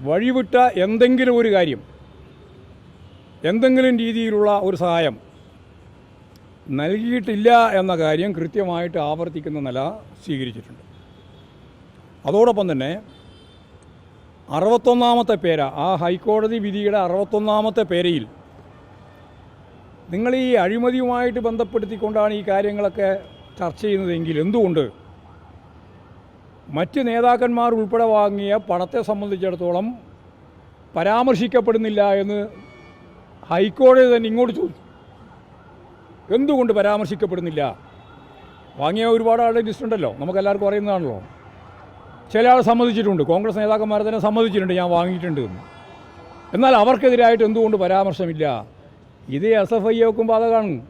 വഴിവിട്ട എന്തെങ്കിലും ഒരു കാര്യം എന്തെങ്കിലും രീതിയിലുള്ള ഒരു സഹായം നൽകിയിട്ടില്ല എന്ന കാര്യം കൃത്യമായിട്ട് ആവർത്തിക്കുന്ന നില സ്വീകരിച്ചിട്ടുണ്ട്. അതോടൊപ്പം തന്നെ അറുപത്തൊന്നാമത്തെ പേര ആ ഹൈക്കോടതി വിധിയുടെ അറുപത്തൊന്നാമത്തെ പേരയിൽ നിങ്ങൾ ഈ അഴിമതിയുമായിട്ട് ബന്ധപ്പെടുത്തിക്കൊണ്ടാണ് ഈ കാര്യങ്ങളൊക്കെ ചർച്ച ചെയ്യുന്നതെങ്കിൽ എന്തുകൊണ്ട് മറ്റ് നേതാക്കന്മാർ ഉൾപ്പെടെ വാങ്ങിയ പണത്തെ സംബന്ധിച്ചിടത്തോളം പരാമർശിക്കപ്പെടുന്നില്ല എന്ന് ഹൈക്കോടതി തന്നെ ഇങ്ങോട്ട് ചോദിച്ചു. എന്തുകൊണ്ട് പരാമർശിക്കപ്പെടുന്നില്ല? വാങ്ങിയ ഒരുപാട് ആളുടെ ലിസ്റ്റ് ഉണ്ടല്ലോ. നമുക്കെല്ലാവർക്കും അറിയുന്നതാണല്ലോ. ചില ആൾ സമ്മതിച്ചിട്ടുണ്ട്. കോൺഗ്രസ് നേതാക്കന്മാർ തന്നെ സമ്മതിച്ചിട്ടുണ്ട്. ഞാൻ വാങ്ങിയിട്ടുണ്ട് എന്ന്. എന്നാൽ അവർക്കെതിരായിട്ട് എന്തുകൊണ്ട് പരാമർശമില്ല? ഇത് എസ് എഫ് ഐ ഒക്കും ബാധകമാണ്.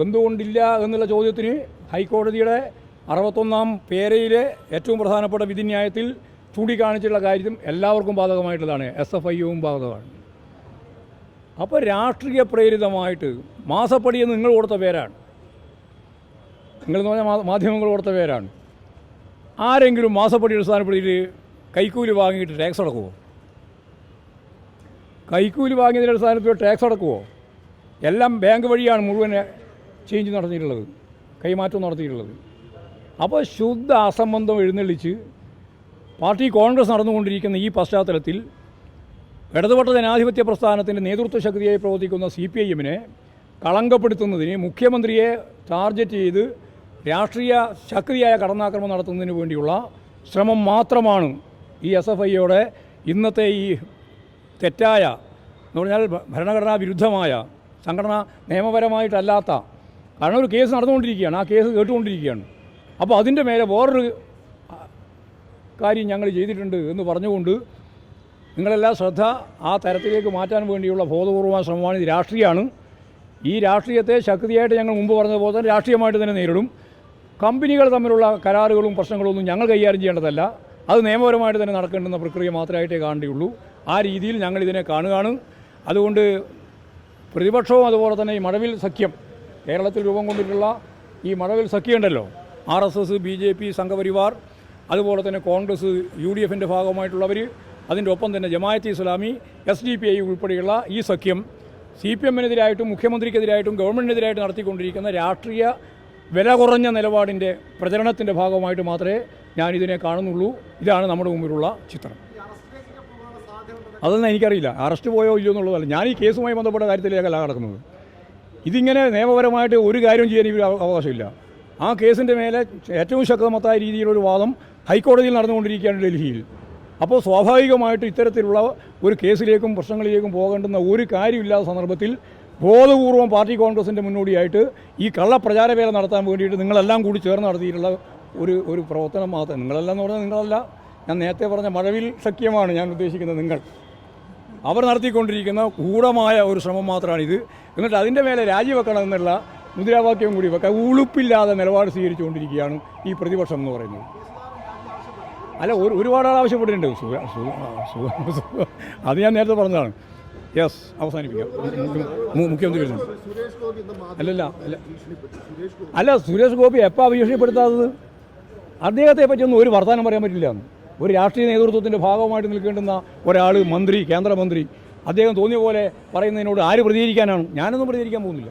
എന്തുകൊണ്ടില്ല എന്നുള്ള ചോദ്യത്തിന് ഹൈക്കോടതിയുടെ അറുപത്തൊന്നാം പേരയിലെ ഏറ്റവും പ്രധാനപ്പെട്ട വിധിന്യായത്തിൽ ചൂണ്ടിക്കാണിച്ചിട്ടുള്ള കാര്യം എല്ലാവർക്കും ബാധകമായിട്ടുള്ളതാണ്. എസ് എഫ് ഐയും ബാധകമാണ്. അപ്പോൾ രാഷ്ട്രീയ പ്രേരിതമായിട്ട് മാസപ്പടി എന്ന് നിങ്ങൾ കൊടുത്ത പേരാണ്. നിങ്ങളെന്ന് പറഞ്ഞാൽ മാധ്യമങ്ങൾ കൊടുത്ത പേരാണ്. ആരെങ്കിലും മാസപ്പടി അടിസ്ഥാനപ്പെടുത്തിയിട്ട് കൈക്കൂലി വാങ്ങിയിട്ട് ടാക്സ് അടക്കുമോ കൈക്കൂലി വാങ്ങിയതിന്റെ അടിസ്ഥാനത്തിൽ ടാക്സ് അടക്കുമോ എല്ലാം ബാങ്ക് വഴിയാണ് മുഴുവൻ ചേഞ്ച് നടത്തിയിട്ടുള്ളത്. കൈമാറ്റം നടത്തിയിട്ടുള്ളത്. അപ്പോൾ ശുദ്ധ അസംബന്ധം എഴുന്നള്ളിച്ച് പാർട്ടി കോൺഗ്രസ് നടന്നുകൊണ്ടിരിക്കുന്ന ഈ പശ്ചാത്തലത്തിൽ ഇടതുപക്ഷ ജനാധിപത്യ പ്രസ്ഥാനത്തിന്റെ നേതൃത്വ ശക്തിയായി പ്രവർത്തിക്കുന്ന സി പി ഐ എമ്മിനെ കളങ്കപ്പെടുത്തുന്നതിന് മുഖ്യമന്ത്രിയെ ടാർഗറ്റ് ചെയ്ത് രാഷ്ട്രീയ ശക്തിയായ കടന്നാക്രമണം നടത്തുന്നതിന് വേണ്ടിയുള്ള ശ്രമം മാത്രമാണ് ഈ എസ് എഫ് ഐയുടെ ഇന്നത്തെ ഈ തെറ്റായ എന്ന് പറഞ്ഞാൽ ഭരണഘടനാ വിരുദ്ധമായ സംഘടന നിയമപരമായിട്ടല്ലാത്ത കാരണം ഒരു കേസ് നടന്നുകൊണ്ടിരിക്കുകയാണ്. ആ കേസ് കേട്ടുകൊണ്ടിരിക്കുകയാണ്. അപ്പോൾ അതിന്റെ മേലെ വേറൊരു കാര്യം ഞങ്ങൾ ചെയ്തിട്ടുണ്ട് എന്ന് പറഞ്ഞുകൊണ്ട് നിങ്ങളെല്ലാം ശ്രദ്ധ ആ തരത്തിലേക്ക് മാറ്റാൻ വേണ്ടിയുള്ള ബോധപൂർവമായ ശ്രമമാണ് ഇത് രാഷ്ട്രീയമാണ്. ഈ രാഷ്ട്രീയത്തെ ശക്തിയായിട്ട് ഞങ്ങൾ മുമ്പ് പറഞ്ഞതുപോലെ തന്നെ രാഷ്ട്രീയമായിട്ട് തന്നെ നേരിടും. കമ്പനികൾ തമ്മിലുള്ള കരാറുകളും പ്രശ്നങ്ങളും ഞങ്ങൾ കൈകാര്യം ചെയ്യേണ്ടതല്ല. അത് നിയമപരമായിട്ട് തന്നെ നടക്കേണ്ടുന്ന പ്രക്രിയ മാത്രമായിട്ടേ കാണേണ്ടിയുള്ളൂ ആ രീതിയിൽ ഞങ്ങൾ ഇതിനെ കാണുകയാണ്. അതുകൊണ്ട് പ്രതിപക്ഷവും അതുപോലെ തന്നെ ഈ മഴവിൽ സഖ്യം കേരളത്തിൽ രൂപം കൊണ്ടിട്ടുള്ള ഈ മഴവിൽ സഖ്യമുണ്ടല്ലോ R S S B J P Sangh Parivar അതുപോലെ തന്നെ കോൺഗ്രസ് യു ഡി എഫിന്റെ ഭാഗമായിട്ടുള്ളവർ അതിന്റെ ഒപ്പം തന്നെ Jamaat Islami S D P I ഉൾപ്പെടെയുള്ള ഈ സഖ്യം സി പി എമ്മിനെതിരായിട്ടും മുഖ്യമന്ത്രിക്കെതിരായിട്ടും ഗവൺമെന്റിനെതിരായിട്ട് നടത്തിക്കൊണ്ടിരിക്കുന്ന രാഷ്ട്രീയ വില കുറഞ്ഞ നിലപാടിന്റെ പ്രചരണത്തിന്റെ ഭാഗമായിട്ട് മാത്രമേ ഞാനിതിനെ കാണുന്നുള്ളൂ. ഇതാണ് നമ്മുടെ മുമ്പിലുള്ള ചിത്രം. അതൊന്നും എനിക്കറിയില്ല. അറസ്റ്റ് പോയോ ഇല്ലയോ എന്നുള്ളതല്ല. ഞാൻ ഈ കേസുമായി ബന്ധപ്പെട്ട കാര്യത്തിലേക്കല്ല കിടക്കുന്നത്. ഇതിങ്ങനെ നിയമപരമായിട്ട് ഒരു കാര്യം ചെയ്യാൻ ഇവർ അവ- അവകാശമില്ല. ആ കേസിന്റെ മേലെ ഏറ്റവും ശക്തമത്തായ രീതിയിലൊരു വാദം ഹൈക്കോടതിയിൽ നടന്നുകൊണ്ടിരിക്കുകയാണ് ഡൽഹിയിൽ. അപ്പോൾ സ്വാഭാവികമായിട്ട് ഇത്തരത്തിലുള്ള ഒരു കേസിലേക്കും പ്രശ്നങ്ങളിലേക്കും പോകേണ്ടുന്ന ഒരു കാര്യമില്ലാത്ത സന്ദർഭത്തിൽ ബോധപൂർവം പാർട്ടി കോൺഗ്രസിന്റെ മുന്നോടിയായിട്ട് ഈ കള്ളപ്രചാരവേല നടത്താൻ വേണ്ടിയിട്ട് നിങ്ങളെല്ലാം കൂടി ചേർന്ന് നടത്തിയിട്ടുള്ള ഒരു ഒരു പ്രവർത്തനം മാത്രം. നിങ്ങളെല്ലാം എന്ന് പറഞ്ഞാൽ നിങ്ങളല്ല. ഞാൻ നേരത്തെ പറഞ്ഞ മഴവിൽ സഖ്യമാണ് ഞാൻ ഉദ്ദേശിക്കുന്നത് നിങ്ങൾ. അവർ നടത്തിക്കൊണ്ടിരിക്കുന്ന ഗൂഢമായ ഒരു ശ്രമം മാത്രമാണിത്. എന്നിട്ട് അതിന്റെ മേലെ രാജിവെക്കണം എന്നുള്ള മുദ്രാവാക്യം കൂടി വെക്കാൻ ഉളുപ്പില്ലാതെ നിലപാട് സ്വീകരിച്ചുകൊണ്ടിരിക്കുകയാണ് ഈ പ്രതിപക്ഷം എന്ന് പറയുന്നത്. അല്ല ഒരു ഒരുപാട് ആൾ ആവശ്യപ്പെട്ടിട്ടുണ്ട്. അത് ഞാൻ നേരത്തെ പറഞ്ഞതാണ്. യെസ് അവസാനിപ്പിക്കാം. മുഖ്യമന്ത്രി അല്ലല്ല അല്ല. അല്ല സുരേഷ് ഗോപി എപ്പോൾ ഭീഷണിപ്പെടുത്താത്തത് അദ്ദേഹത്തെ പറ്റിയൊന്നും ഒരു വർത്തമാനം പറയാൻ പറ്റില്ല. ഒരു രാഷ്ട്രീയ നേതൃത്വത്തിന്റെ ഭാഗമായിട്ട് നിൽക്കേണ്ടുന്ന ഒരാൾ മന്ത്രി കേന്ദ്രമന്ത്രി അദ്ദേഹം തോന്നിയ പോലെ പറയുന്നതിനോട് ആര് പ്രതികരിക്കാനാണ്? ഞാനൊന്നും പ്രതികരിക്കാൻ പോകുന്നില്ല.